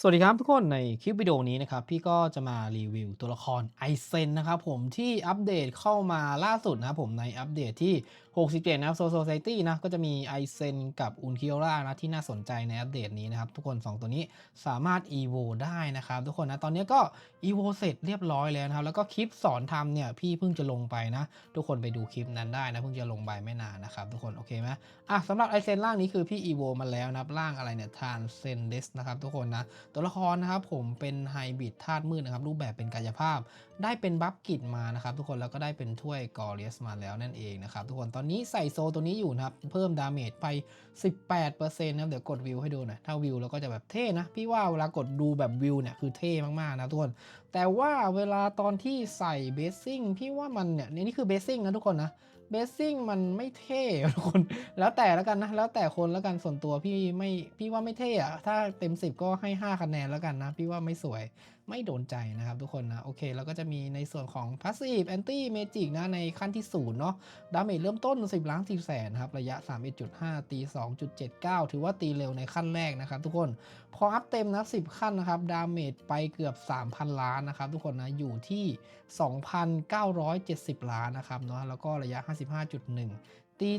สวัสดีครับทุกคนในคลิปวิดีโอนี้นะครับ พี่ก็จะมารีวิวตัวละครไอเซนนะครับผมที่อัปเดตเข้ามาล่าสุดนะครับผมในอัปเดตที่ 67 นะครับโซโซไซตี้นะก็จะมีไอเซนกับอุนคิโอรานะที่น่าสนใจในอัปเดตนี้นะครับ ทุกคน 2 ตัวนี้สามารถ EVO ได้นะครับ ทุกคนนะ ตอนนี้ก็ EVO เสร็จเรียบร้อยแล้วนะครับ แล้วก็คลิปสอนทำเนี่ย พี่เพิ่งจะลงไปนะ ทุกคนไปดูคลิปนั้นได้นะ เพิ่งจะลงไปไม่นานนะครับ ทุกคน โอเคไหมอะสำหรับไอเซนร่างนี้คือพี่ EVO มาแล้วนะครับร่างอะไรเนี่ยทานเซนเดสนะครับทุกคนนะตัวละครนะครับผมเป็นไฮบริดธาตุมืดนะครับรูปแบบเป็นกายภาพได้เป็นบัฟกิจมานะครับทุกคนแล้วก็ได้เป็นถ้วยกอริสมาแล้วนั่นเองนะครับทุกคนตอนนี้ใส่โซตัวนี้อยู่นะครับ เพิ่มดาเมจไป 18%นะครับเดี๋ยวกดวิวให้ดูหน่อยถ้าวิวแล้วก็จะแบบเท่นะ พี่ว่าเวลากดดูแบบวิวเนี่ยคือเท่มากๆนะทุกคน แต่ว่าเวลาตอนที่ใส่เบสซิ่งพี่ว่ามันเนี่ยนี่คือเบสซิ่งนะทุกคนนะเบสซิ่งมันไม่เท่อะทุกคน แล้วแต่แล้วกันนะ แล้วแต่คนแล้วกันส่วนตัวพี่ไม่พี่ว่าไม่เท่อะถ้าเต็ม 10 ก็ให้ 5 คะแนนแล้วกันนะ พี่ว่าไม่สวย ไม่โดนใจนะครับทุกคนนะโอเคแล้วก็จะมีในส่วนของ Passive Anti Magic นะในขั้นที่ 0 เนาะดาเมจเริ่มต้น 10 ล้าน10แสนครับ ระยะ 31.5 ตี 2.79 ถือว่าตีเร็วในขั้นแรกนะครับทุกคน พออัพเต็มนะ 10 ขั้นนะครับ ดาเมจไปเกือบ 3,000 ล้านนะครับทุกคนนะ อยู่ที่ 2,970 ล้านนะครับเนาะแล้วก็ระยะ 55.1 ตี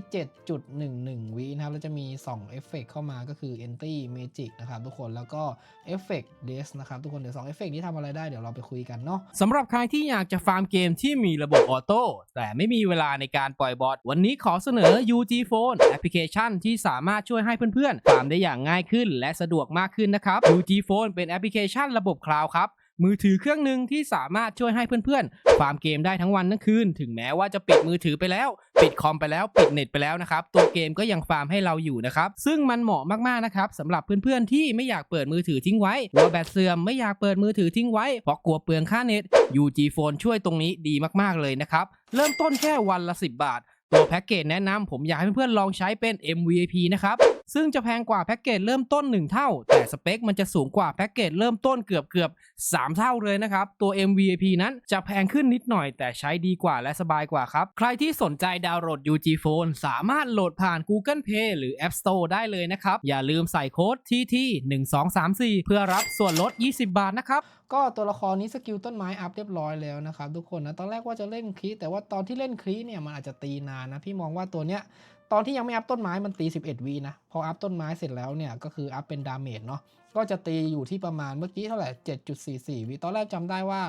7.11 วินะครับ แล้วจะมี 2 เอฟเฟกเข้ามาก็คือ Anti Magic นะครับทุกคน แล้วก็เอฟเฟก Des นะครับทุกคน เดี๋ยว 2 เอฟเฟกนี้ทำอะไรได้ เดี๋ยวเราไปคุยกันเนาะสำหรับใครที่อยากจะฟาร์มเกมที่มีระบบออโต้ แต่ไม่มีเวลาในการปล่อยบอทวันนี้ขอเสนอ UG Phone แอปพลิเคชันที่สามารถช่วยให้เพื่อนๆ ฟาร์มได้อย่างง่ายขึ้น และสะดวกมากขึ้นนะครับ UG Phone เป็นแอปพลิเคชันระบบคลาวด์ครับ มือถือเครื่องหนึ่งที่สามารถช่วยให้เพื่อนๆฟาร์มเกมได้ทั้งวันทั้งคืน ถึงแม้ว่าจะปิดมือถือไปแล้ว ปิดคอมไปแล้วปิดเน็ตไปแล้วนะครับ ตัวเกมก็ยังฟาร์มให้เราอยู่นะครับ ซึ่งมันเหมาะมากๆนะครับสำหรับเพื่อนๆที่ไม่อยากเปิดมือถือทิ้งไว้กลัวแบตเสื่อมไม่อยากเปิดมือถือทิ้งไว้เพราะกลัวเปลืองค่าเน็ต UG Phone ช่วยตรงนี้ดีมากๆเลยนะครับเริ่มต้นแค่วันละ 10 บาท ตัวแพ็กเกจแนะนำผมอยากให้เพื่อนๆลองใช้เป็น MVP นะครับ ซึ่งจะแพงกว่าแพ็กเกจเริ่มต้น 1 เท่า แต่สเปคมันจะสูงกว่าแพ็กเกจเริ่มต้นเกือบเกือบ3 เท่าเลยนะครับ ตัว MVP นั้นจะแพงขึ้นนิดหน่อย แต่ใช้ดีกว่าและสบายกว่าครับ ใครที่สนใจดาวน์โหลด UG Phone สามารถโหลดผ่าน Google Play หรือ App Store ได้เลยนะครับ อย่าลืมใส่โค้ด TT 1 2 3 4เพื่อรับส่วนลด 20 บาทนะครับ ก็ตัวละครนี้สกิลต้นไม้อัพเรียบร้อยแล้วนะครับทุกคนนะตอนแรกว่าจะเล่นคลีแต่ว่าตอนที่เล่นคลีเนี่ยมันอาจจะตีนานนะพี่มองว่าตัวเนี้ยตอนที่ยังไม่อัพต้นไม้มันตี 11วีนะพออัพต้นไม้เสร็จแล้วเนี่ยก็คืออัพเป็นดาเมจเนาะก็จะตีอยู่ที่ประมาณเมื่อกี้เท่าไหร่7.44วิตอนแรกจำได้ว่า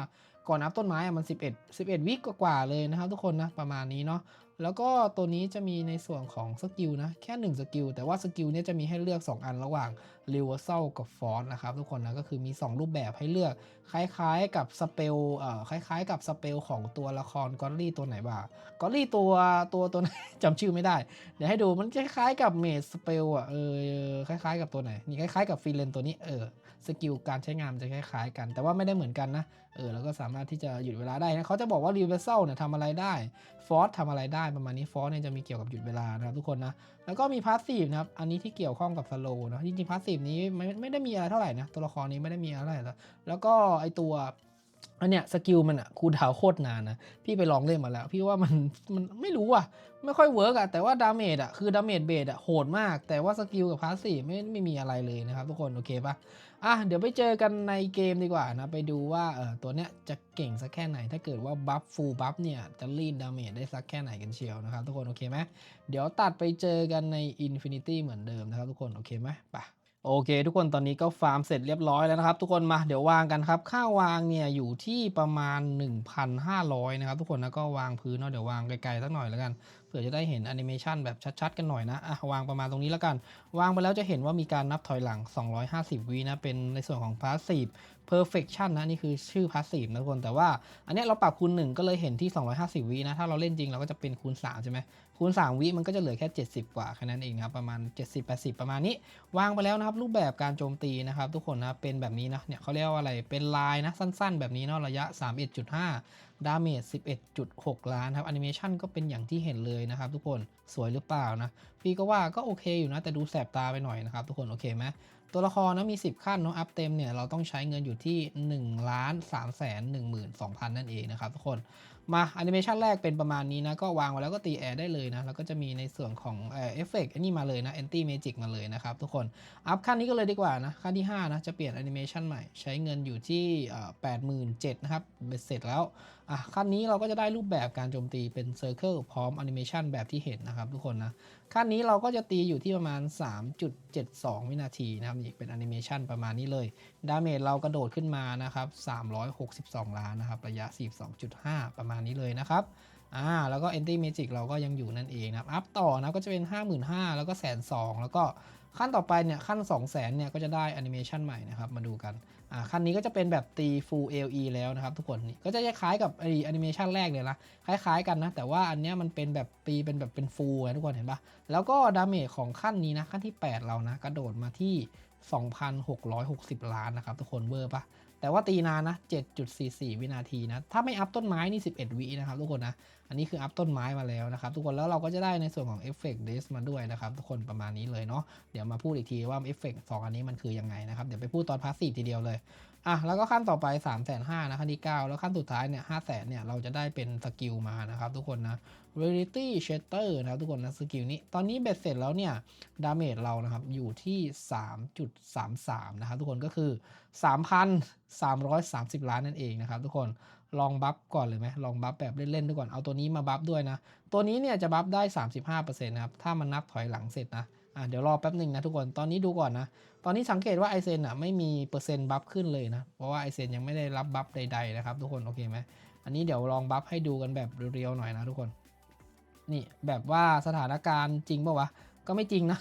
ก่อนอัพต้นไม้อะมัน 11 11วิกว่าเลยนะครับทุกคนนะประมาณนี้เนาะแล้วก็ตัวนี้จะมีในส่วนของสกิลนะแค่ 1 สกิลแต่ว่าสกิลเนี่ยจะมีให้เลือก 2 อันระหว่าง r e v e r s a l กับ Force นะครับทุกคนนะก็คือมี 2 รูปแบบให้เลือกคล้ายๆกับสเปลเอ่อคล้ายๆ กับสเปลของตัวละครกอลลี่ตัวไหนบ้างกอลลี่ตัวตัวตัวไหนจำชื่อไม่ได้ เดี๋ยวให้ดูมันคล้ายๆกับเมดสเปลอะเออคล้ายๆ กับตัวไหนนี่คล้ายๆกับฟีเลนตัวนี้เออสกิลการใช้งานจะคล้ายๆ กัน แต่ว่าไม่ได้เหมือนกันนะเออแล้วก็สามารถที่จะหยุดเวลาได้นะเขาจะบอกว่า r e v e r s a l เนี่ยทำอะไรได้ฟอสทำอะไรได้ประมาณนี้ฟอสเนี่ยจะมีเกี่ยวกับหยุดเวลานะครับทุกคนนะ แล้วก็มีพาสซีฟนะครับ อันนี้ที่เกี่ยวข้องกับสโลนะจริงๆพาสซีฟนี้ไม่ไม่ได้มีอะไรเท่าไหร่นะ ตัวละครนี้ไม่ได้มีอะไรแล้วแล้วก็ไอตัว อันเนี้ยสกิลมันอะคูดาวโคตรนานนะ พี่ไปลองเล่นมาแล้ว พี่ว่ามันมันไม่รู้อะไม่ค่อยเวิร์กอะแต่ว่าดาเมจอะคือดาเมจเบสอะโหดมาก แต่ว่าสกิลกับพาสซีฟไม่ไม่มีอะไรเลยนะครับทุกคนโอเคปะอะเดี๋ยวไปเจอกันในเกมดีกว่านะไปดูว่าเออตัวเนี้ยจะเก่งสักแค่ไหน ถ้าเกิดว่าบัฟฟูลบัฟเนี่ยจะรีดดาเมจได้สักแค่ไหนกันเชียวนะครับทุกคนโอเคไหมเดี๋ยวตัดไปเจอกันใน Infinity เหมือนเดิมนะครับทุกคนโอเคไหมไป โอเค ทุกคนตอนนี้ก็ฟาร์มเสร็จเรียบร้อยแล้วนะครับ ทุกคนมาเดี๋ยววางกันครับค่าวางเนี่ยอยู่ที่ประมาณ 1,500 นะครับ ทุกคนนะก็วางพื้นเนาะเดี๋ยววางไกลๆสักหน่อยแล้วกันเผื่อจะได้เห็นแอนิเมชันแบบชัดๆ กันหน่อยนะอะวางประมาณตรงนี้แล้วกัน วางไปแล้วจะเห็นว่ามีการนับถอยหลัง 250 วินะเป็นในส่วนของพาสซีฟ Perfection นะนี่คือชื่อ Passive นะทุกคนแต่ว่าอันนี้เราปรับคูณ 1 ก็เลยเห็นที่ 250 วินะ ถ้าเราเล่นจริงเราก็จะเป็นคูณ 3 ใช่ไหมคูณ 3 วิมันก็จะเหลือแค่ 70 กว่าแค่นั้นเองนะครับ ประมาณ 70-80 ประมาณนี้ วางไปแล้วนะครับ รูปแบบการโจมตีนะครับทุกคนนะเป็นแบบนี้นะเนี่ยเขาเรียกว่าอะไรเป็นลายนะสั้นๆ แบบนี้เนาะระยะ 31.5 ดาเมจ 11.6 ล้านครับแอนิเมชันก็เป็นอย่างที่เห็นเลยนะครับทุกคนสวยหรือเปล่านะพี่ก็ว่าก็โอเคอยู่นะแต่ดูแสบตาไปหน่อยนะครับทุกคนโอเคไหม ตัวละครนะมี 10 ขั้นเนาะอัพเต็มเนี่ยเราต้องใช้เงินอยู่ที่1ล้าน3แสน1 2 0 0 0 นั่นเองนะครับทุกคนมาแอนิเมชันแรกเป็นประมาณนี้นะ ก็วางไว้แล้วก็ตีแอร์ได้เลยนะ แล้วก็จะมีในส่วนของเอฟเฟกต์นนี้มาเลยนะ Anti Magic มาเลยนะครับทุกคนอัพขั้นนี้ก็เลยดีกว่านะ ขั้นที่ 5 นะ จะเปลี่ยนแอนิเมชันใหม่ ใช้เงินอยู่ที่แปดหมื่นเจ็ดนะครับเบ็ดเสร็จแล้ว อะขั้นนี้เราก็จะได้รูปแบบการโจมตีเป็นเซอร์เคิลพร้อมแอนิเมชันแบบที่เห็นนะครับทุกคนนะขั้นนี้เราก็จะตีอยู่ที่ประมาณ 3.72 วินาทีนะครับนี่เป็นแอนิเมชันประมาณนี้เลยดาเมจเรากระโดดขึ้นมานะครับ362 ล้านนะครับระยะ 42.5 ประมาณนี้เลยนะครับ อ่าแล้วก็ Anti Magic เราก็ยังอยู่นั่นเองนะครับ อัพต่อนะก็จะเป็น 55,000 แล้วก็แสนสองแล้วก็ขั้นต่อไปเนี่ยขั้น 2 0 0 0 0 0เนี่ยก็จะได้แอนิเมชันใหม่นะครับมาดูกันอ่าขั้นนี้ก็จะเป็นแบบตี Full LE แล้วนะครับทุกคนนี่ก็จะคล้ายกับไอแอนิเมชันแรกเลยนะคล้ายๆกันนะ แต่ว่าอันเนี้ยมันเป็นแบบตีเป็นแบบเป็นฟูลนะทุกคนเห็นปะแล้วก็ดาเมจของขั้นนี้นะขั้นที่ 8 เรานะกระโดดมาที่ 2,660 ล้านนะครับทุกคนเวอร์ปะ แต่ว่าตีนานนะ 7.44 วินาทีนะ ถ้าไม่อัพต้นไม้นี่ 11 วินะครับทุกคนนะ อันนี้คืออัพต้นไม้มาแล้วนะครับทุกคน แล้วเราก็จะได้ในส่วนของเอฟเฟกต์เดสมาด้วยนะครับทุกคนประมาณนี้เลยเนาะ เดี๋ยวมาพูดอีกทีว่าเอฟเฟกต์สองอันนี้มันคือยังไงนะครับ เดี๋ยวไปพูดตอนพาสซีฟทีเดียวเลย อะแล้วก็ขั้นต่อไป3 5 0 0 0 0นะขั้นที่ 9 แล้วขั้นสุดท้ายเนี่ย5 0 0 0 0เนี่ยเราจะได้เป็นสกิลมานะครับทุกคนนะ Reality Shatter นะครับทุกคนนะสกิลนี้ ตอนนี้เบ็ดเสร็จแล้วเนี่ยดาเมจเรานะครับอยู่ที่ 3.33 นะครับทุกคนก็คือ 3,330 ล้านนั่นเองนะครับทุกคนลองบัฟก่อนเลยไหมลองบัฟแบบเล่นๆด้วยก่อนเอาตัวนี้มาบัฟด้วยนะ ตัวนี้เนี่ยจะบัฟได้ 35%นะครับถ้ามันนับถอยหลังเสร็จนะ อะเดี๋ยวรอแป๊บหนึ่งนะทุกคน ตอนนี้ดูก่อนนะ ตอนนี้สังเกตว่าไอเซนอะไม่มีเปอร์เซ็นต์บัฟขึ้นเลยนะ เพราะว่าไอเซนยังไม่ได้รับบัฟใดๆนะครับทุกคนโอเคไหมอันนี้เดี๋ยวลองบัฟให้ดูกันแบบเรียวๆหน่อยนะทุกคน นี่แบบว่าสถานการณ์จริงป่าวะ ก็ไม่จริงนะ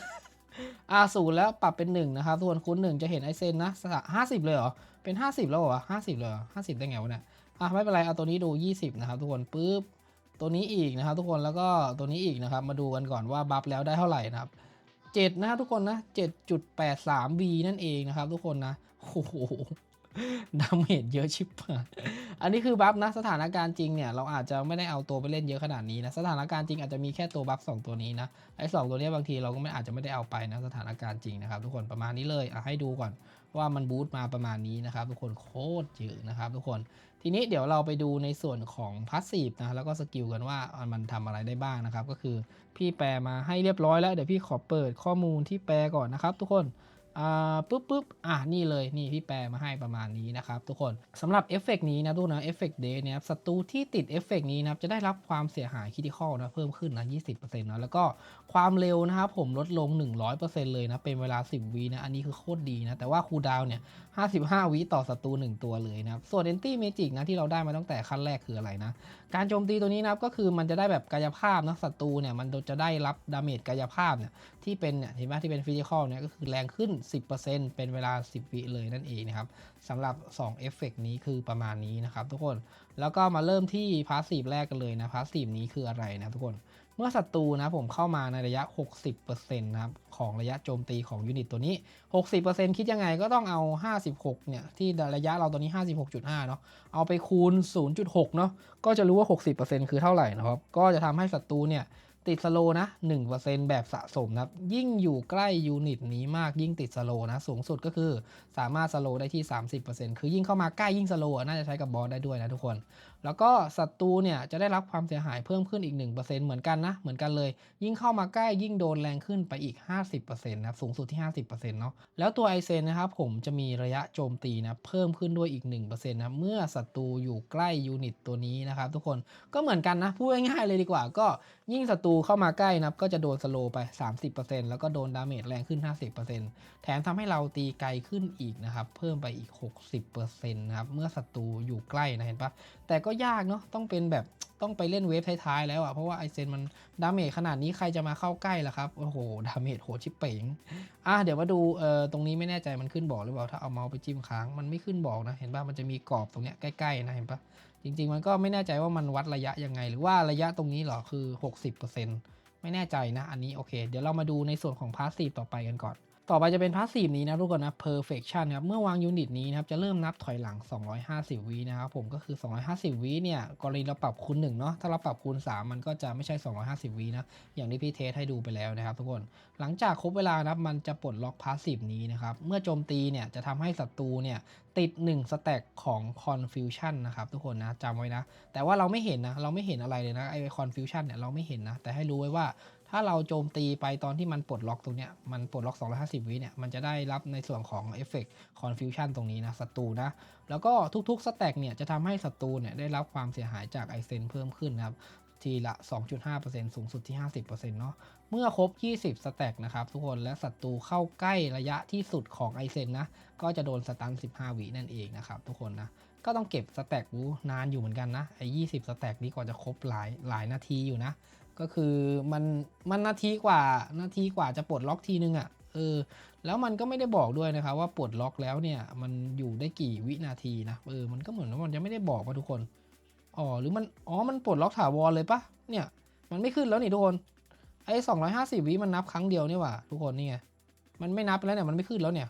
อาศูนย์แล้วปรับเป็นหนึ่งนะครับทุกคนคูณหนึ่งจะเห็นไอเซนนะห้าสิบเลยเหรอ เป็นห้าสิบแล้วเหรอห้าสิบเลยห้าสิบได้ไงวะเนี่ยอะไม่เป็นไรเอาตัวนี้ดูยี่สิบนะครับทุกคนปุ๊บตัวนี้อีกนะครับทุกคนแล้วก็ตัวนี้อีกนะครับมาดูกันก่อนว่าบัฟแล้วได้เท่าไหร่นะครับ เจ็ดนะครับทุกคนนะเจ็ดจุดแปดสาม V นั่นเองนะครับทุกคนนะ โอ้โห ดาเมจเยอะชิบหายอันนี้คือบัฟนะสถานการณ์จริงเนี่ยเราอาจจะไม่ได้เอาตัวไปเล่นเยอะขนาดนี้นะสถานการณ์จริงอาจจะมีแค่ตัวบัฟสองตัวนี้นะไอ้สองตัวนี้บางทีเราก็ไม่อาจจะไม่ได้เอาไปนะสถานการณ์จริงนะครับทุกคนประมาณนี้เลยอให้ดูก่อนว่ามันบูตมาประมาณนี้นะครับทุกคนโคตรเยอะนะครับทุกคนทีนี้เดี๋ยวเราไปดูในส่วนของพาสซีฟนะแล้วก็สกิลกันว่ามันทำอะไรได้บ้างนะครับก็คือพี่แปลมาให้เรียบร้อยแล้วเดี๋ยวพี่ขอเปิดข้อมูลที่แปลก่อนนะครับทุกคน อ่าปุ๊บปุ๊บอะนี่เลยนี่พี่แปลมาให้ประมาณนี้นะครับทุกคนสำหรับเอฟเฟกนี้นะทุกนะเอฟเฟกเดย์เนี่ยศัตรูที่ติดเอฟเฟกนี้นะครับจะได้รับความเสียหายคิดิคอลนะเพิ่มขึ้นนะ20%นะแล้วก็ ความเร็วนะครับผมลดลง 100%เลยนะเป็นเวลา 10วินะอันนี้คือโคตรดีนะแต่ว่าคูดาวเนี่ย 55วิต่อศัตรู1ตัวเลยนะครับส่วน Anti Magic นะที่เราได้มาตั้งแต่ขั้นแรกคืออะไรนะการโจมตีตัวนี้นะครับก็คือมันจะได้แบบกายภาพนะศัตรูเนี่ยมันจะได้รับดาเมจกายภาพเนี่ยที่เป็นเนี่ยเห็นไหมที่เป็นฟิสิกอลเนี่ยก็คือแรงขึ้น 10%เป็นเวลา 10วิเลยนั่นเองนะครับสำหรับ2เอฟเฟกนี้คือประมาณนี้นะครับทุกคน แล้วก็มาเริ่มที่พาสซีฟแรกกันเลยนะพาสซีฟนี้คืออะไรนะทุกคน เมื่อศัตรูนะผมเข้ามาในระยะ 60%นะครับของระยะโจมตีของยูนิตตัวนี้ 60%คิดยังไงก็ต้องเอา 56 เนี่ย ที่ระยะเราตัวนี้ 56.5 เนาะเอาไปคูณ 0.6 เนาะก็จะรู้ว่า 60%คือเท่าไหร่นะครับ ก็จะทำให้ศัตรูเนี่ย ติดสโลว์นะ 1%แบบสะสมนะครับ ยิ่งอยู่ใกล้ยูนิตนี้มากยิ่งติดสโลนะ สูงสุดก็คือสามารถสโลได้ที่ 30%คือยิ่งเข้ามาใกล้ยิ่งสโลน่าจะใช้กับบอสได้ด้วยนะทุกคนแล้วก็ศัตรูเนี่ยจะได้รับความเสียหายเพิ่มขึ้นอีก 1%เหมือนกันนะ เหมือนกันเลย ยิ่งเข้ามาใกล้ยิ่งโดนแรงขึ้นไปอีก 50%นะครับสูงสุดที่ 50%เนาะแล้วตัวไอเซนนะครับผมจะมีระยะโจมตีนะเพิ่มขึ้นด้วยอีก 1%นะเมื่อศัตรูอยู่ใกล้ยูนิตตัวนี้นะครับทุกคนก็เหมือนกันนะพูดง่ายๆเลยดีกว่า ก็ยิ่งศัตรูเข้ามาใกล้นะก็จะโดนสโลว์ไป 30%แล้วก็โดนดาเมจแรงขึ้น 50%แถมทำให้เราตีไกลขึ้นอีกนะครับเพิ่มไปอีก 60%นะครับเมื่อศัตรูอยู่ใกล้นะเห็นปะแต่ก็ยากเนาะต้องเป็นแบบต้องไปเล่นเวฟท้ายๆแล้วอะ่ะเพราะว่าไอเซนมันดาเมจขนาดนี้ใครจะมาเข้าใกล้ล่ะครับโอ้โหดาเมจโหชิบเป๋งอะเดี๋ยวมาดูเอ่อตรงนี้ไม่แน่ใจมันขึ้นบอกหรือเปล่าถ้าเอาเมาส์ไปจิ้มค้างมันไม่ขึ้นบอกนะเห็นปะมันจะมีกรอบตรงเนี้ยใกล้ๆนะเห็นปะจริง ๆ มันก็ไม่แน่ใจว่ามันวัดระยะยังไง หรือว่าระยะตรงนี้เหรอคือ 60%ไม่แน่ใจนะอันนี้โอเค เดี๋ยวเรามาดูในส่วนของพาสซีฟต่อไปกันก่อน ต่อไปจะเป็นพาสซีฟนี้นะทุกคนนะ perfection ครับ เมื่อวางยูนิตนี้นะครับ จะเริ่มนับถอยหลัง 250 วินะครับ ผมก็คือ 250 วิเนี่ย กรณีเราปรับคูณ1เนาะ ถ้าเราปรับคูณ 3 มันก็จะไม่ใช่ 250 วินะ อย่างที่พี่เทสให้ดูไปแล้วนะครับทุกคน หลังจากครบเวลานะครับ มันจะปลดล็อกพาสซีฟนี้นะครับ เมื่อโจมตีเนี่ย จะทำให้ศัตรูเนี่ยติด 1 สแต็กของ confusion นะครับทุกคนนะจำไว้นะ แต่ว่าเราไม่เห็นนะ เราไม่เห็นอะไรเลยนะ ไอ้ confusion เนี่ย เราไม่เห็นนะ แต่ให้รู้ไว้ว่า ถ้าเราโจมตีไปตอนที่มันปลดล็อกตรงเนี้ยมันปลดล็อก 250 วิเนี่ยมันจะได้รับในส่วนของเอฟเฟกต์ confusion ตรงนี้นะศัตรูนะแล้วก็ทุกๆสแต็กเนี่ยจะทำให้ศัตรูเนี่ยได้รับความเสียหายจากไอเซนเพิ่มขึ้นนะครับทีละ 2.5%สูงสุดที่ 50%เนาะ เมื่อครบ 20 สแต็กนะครับทุกคน และศัตรูเข้าใกล้ระยะที่สุดของไอเซนนะ ก็จะโดนสตัน 15 วินั่นเองนะครับทุกคนนะ ก็ต้องเก็บสแต็กรู้นานอยู่เหมือนกันนะ ไอ้ 20 สแต็กนี้กว่าจะครบหลายหลายนาทีอยู่นะ ก็คือมันมันนาทีกว่านาทีกว่าจะปลดล็อกทีนึงอะ่ะเออแล้วมันก็ไม่ได้บอกด้วยนะครับว่าปลดล็อกแล้วเนี่ยมันอยู่ได้กี่วินาทีนะเออมันก็เหมือนว่ามันจะไม่ได้บอกว่าทุกคนอ๋อหรือมันอ๋อมันปลดล็อกถาวรเลยปะเนี่ยมันไม่ขึ้นแล้วนี่ทุกคนไอ้สองร้อยห้าสิบวิมันนับครั้งเดียวนี่หว่าทุกคนนี่ไงมันไม่นับแล้วเนี่ยมันไม่ขึ้นแล้วเนี่ย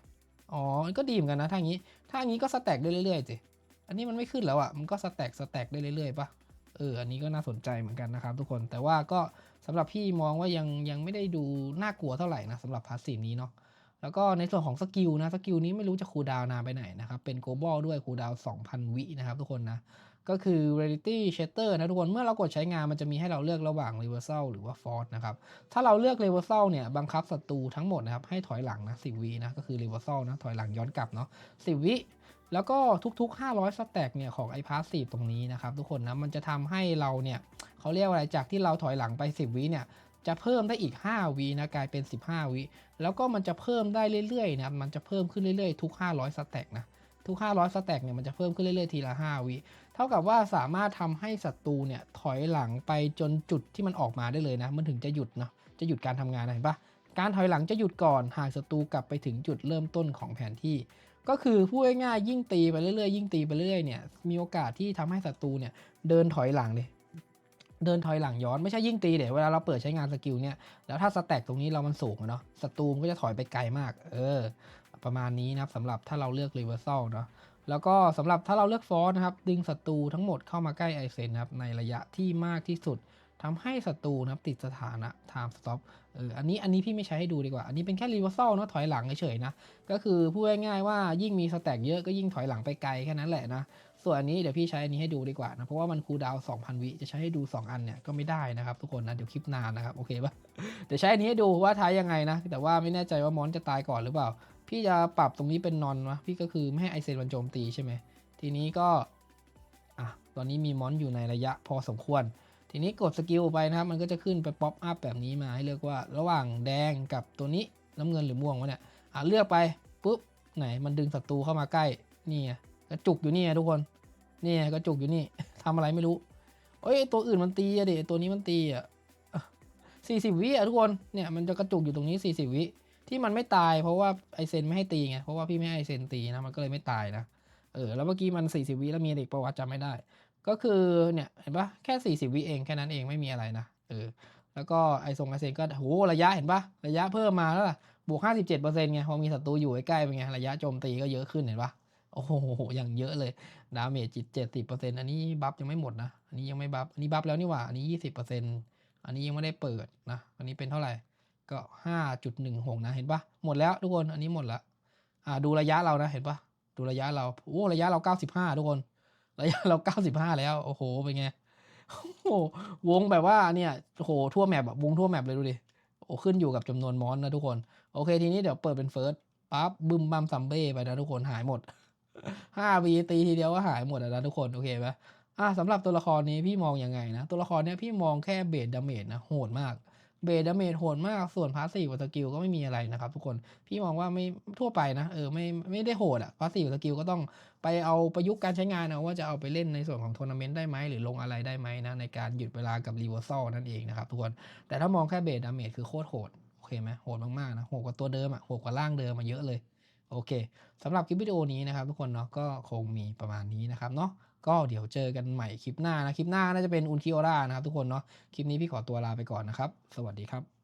อ๋อมันก็ดีเหมือนกันนะถ้าอย่างนี้ ถ้าอย่างนี้ก็สแต็กได้เรื่อยๆสิอันนี้มันไม่ขึ้นแล้วอะ่ะมันก็สแต็กสแต็กได้เรื่อยๆปะ เอออันนี้ก็น่าสนใจเหมือนกันนะครับทุกคนแต่ว่าก็สำหรับพี่มองว่ายังยังไม่ได้ดูน่ากลัวเท่าไหร่นะสำหรับพาสซีฟนี้เนาะแล้วก็ในส่วนของสกิลนะสกิลนี้ไม่รู้จะคูดาวนานไปไหนนะครับ เป็น global ด้วยคูดาว 2,000 วินะครับทุกคนนะ ก็คือ reality shatter นะทุกคน เมื่อเรากดใช้งานมันจะมีให้เราเลือกระหว่าง reversal หรือว่า force นะครับ ถ้าเราเลือก reversal เนี่ย บังคับศัตรูทั้งหมดนะครับ ให้ถอยหลังนะ 10 วินะ ก็คือ reversal นะ ถอยหลังย้อนกลับเนาะ 10 วิ แล้วก็ทุก ๆ 500 สแต็กเนี่ยของไอ้พาสซีฟตรงนี้นะครับทุกคนนะมันจะทำให้เราเนี่ยเขาเรียกว่าอะไรจากที่เราถอยหลังไป 10 วิเนี่ยจะเพิ่มได้อีก 5วินะกลายเป็น 15 วิแล้วก็มันจะเพิ่มได้เรื่อยๆนะมันจะเพิ่มขึ้นเรื่อยๆ ทุก 500 สแต็กนะทุก 500 สแต็กเนี่ยมันจะเพิ่มขึ้นเรื่อยๆ ทีละ 5 วิ เท่ากับว่าสามารถทำให้ศัตรูเนี่ยถอยหลังไปจนจุดที่มันออกมาได้เลยนะ มันถึงจะหยุดเนาะ จะหยุดการทำงานนะเห็นปะ การถอยหลังจะหยุดก่อนหากศัตรูกลับไปถึงจุดเริ่มต้นของแผนที่ ก็คือพูดง่ายๆยิ่งตีไปเรื่อยๆยิ่งตีไปเรื่อยเนี่ยมีโอกาสที่ทำให้ศัตรูเนี่ยเดินถอยหลังเลยเดินถอยหลังย้อนไม่ใช่ยิ่งตีเดี๋ยวเวลาเราเปิดใช้งานสกิลเนี่ยแล้วถ้าสแต็กตรงนี้เรามันสูงเนาะศัตรูมันก็จะถอยไปไกลมาก เออ ประมาณนี้นะครับสำหรับถ้าเราเลือก reversal เนาะแล้วก็สำหรับถ้าเราเลือกฟอสนะครับ ดึงศัตรูทั้งหมดเข้ามาใกล้ไอเซนนะครับในระยะที่มากที่สุดทำให้ศัตรูนะครับติดสถานะ time stop เอออันนี้อันนี้พี่ไม่ใช้ให้ดูดีกว่า อันนี้เป็นแค่ reversal เนาะถอยหลังเฉยๆนะ ก็คือพูดง่ายๆว่ายิ่งมีสแต็กเยอะก็ยิ่งถอยหลังไปไกลแค่นั้นแหละนะ ส่วนอันนี้เดี๋ยวพี่ใช้อันนี้ให้ดูดีกว่านะ เพราะว่ามันคูดาว2,000 วิจะใช้ให้ดู 2 อันเนี่ยก็ไม่ได้นะครับทุกคนนะเดี๋ยวคลิปนานนะครับโอเคปะเดี๋ยวใช้อันนี้ให้ดูว่าท้ายยังไงนะ แต่ว่าไม่แน่ใจว่ามอนจะตายก่อนหรือเปล่า พี่จะปรับตรงนี้เป็นนอนวะพี่ก็คือไม่ให้ไอเซนมันโจมตีใช่ไหมทีนี้ก็อะตอนนี้มีมอนอยู่ในระยะพอสมควร ทีนี้กดสกิลไปนะครับมันก็จะขึ้นไปป๊อปอัพแบบนี้มาให้เลือกว่าระหว่างแดงกับตัวนี้น้ำเงินหรือม่วงวะเนี่ยอะเลือกไปปุ๊บไหนมันดึงศัตรูเข้ามาใกล้นี่กระจุกอยู่นี่ทุกคนนี่กระจุกอยู่นี่ทำอะไรไม่รู้เอ้ยตัวอื่นมันตีอะเด็ตัวนี้มันตีอะสี่สิบวิอะทุกคนเนี่ยมันจะกระจุกอยู่ตรงนี้สี่สิบวิที่มันไม่ตายเพราะว่าไอเซนไม่ให้ตีไงเพราะว่าพี่ไม่ให้ไอเซนตีนะมันก็เลยไม่ตายนะเออแล้วเมื่อกี้มันสี่สิบวิแล้วมีเด็กประวัติจำไม่ได้ ก็คือเนี่ยเห็นปะแค่ 40 วิเองแค่นั้นเองไม่มีอะไรนะเออแล้วก็ไอซงไอเซนก็โหระยะเห็นปะระยะเพิ่มมาแล้วล่ะบวก 57%ไงพอมีศัตรูอยู่ใกล้ๆเป็นไงระยะโจมตีก็เยอะขึ้นเห็นปะโอ้โหอย่างเยอะเลยดาเมจจิต70%อันนี้บัฟยังไม่หมดนะ อันนี้ยังไม่บัฟอันนี้บัฟแล้วนี่หว่า อันนี้20%อันนี้ยังไม่ได้เปิดนะ อันนี้เป็นเท่าไหร่ ก็5.16นะ เห็นปะหมดแล้วทุกคน อันนี้หมดละ อ่าดูระยะเรานะ เห็นปะดูระยะเรา โอ้ ระยะเรา95ทุกคน ระยะเรา95แล้ว โอ้โห เป็นไง โอ้โห วงแบบว่าเนี่ย โอ้โห ทั่วแมปอะวงทั่วแมปเลยดูดิ โอ้ขึ้นอยู่กับจำนวนมอนนะทุกคน โอเค ทีนี้เดี๋ยวเปิดเป็นเฟิร์สปั๊บบึมบัมซัมเบ้ไปนะทุกคนหายหมด5วีตีทีเดียวก็หายหมดนะทุกคน โอเคไหมอะสำหรับตัวละครนี้พี่มองยังไงนะ ตัวละครเนี้ยพี่มองแค่เบสดาเมจนะ โหดมาก เบดาเมจโหดมากส่วนพาสซีฟกับสกิลก็ไม่มีอะไรนะครับ ทุกคนพี่มองว่าไม่ทั่วไปนะเออไม่ไม่ได้โหดอะพาสซีฟกับสกิลก็ต้องไปเอาประยุกต์การใช้งานเอาว่าจะเอาไปเล่นในส่วนของทัวร์นาเมนต์ได้ไหมหรือลงอะไรได้ไหมนะในการหยุดเวลากับรีเวอร์ซอลนั่นเองนะครับทุกคนแต่ถ้ามองแค่เบดาเมจคือโคตรโหดโอเคไหมโหดมากๆนะโหดกว่าตัวเดิมอะโหดกว่าร่างเดิมมาเยอะเลยโอเคสำหรับคลิปวิดีโอนี้นะครับทุกคนเนาะก็คงมีประมาณนี้นะครับเนาะ ก็เดี๋ยวเจอกันใหม่คลิปหน้านะ คลิปหน้าน่าจะเป็นอุนคิโอรานะครับทุกคนเนาะ คลิปนี้พี่ขอตัวลาไปก่อนนะครับ สวัสดีครับ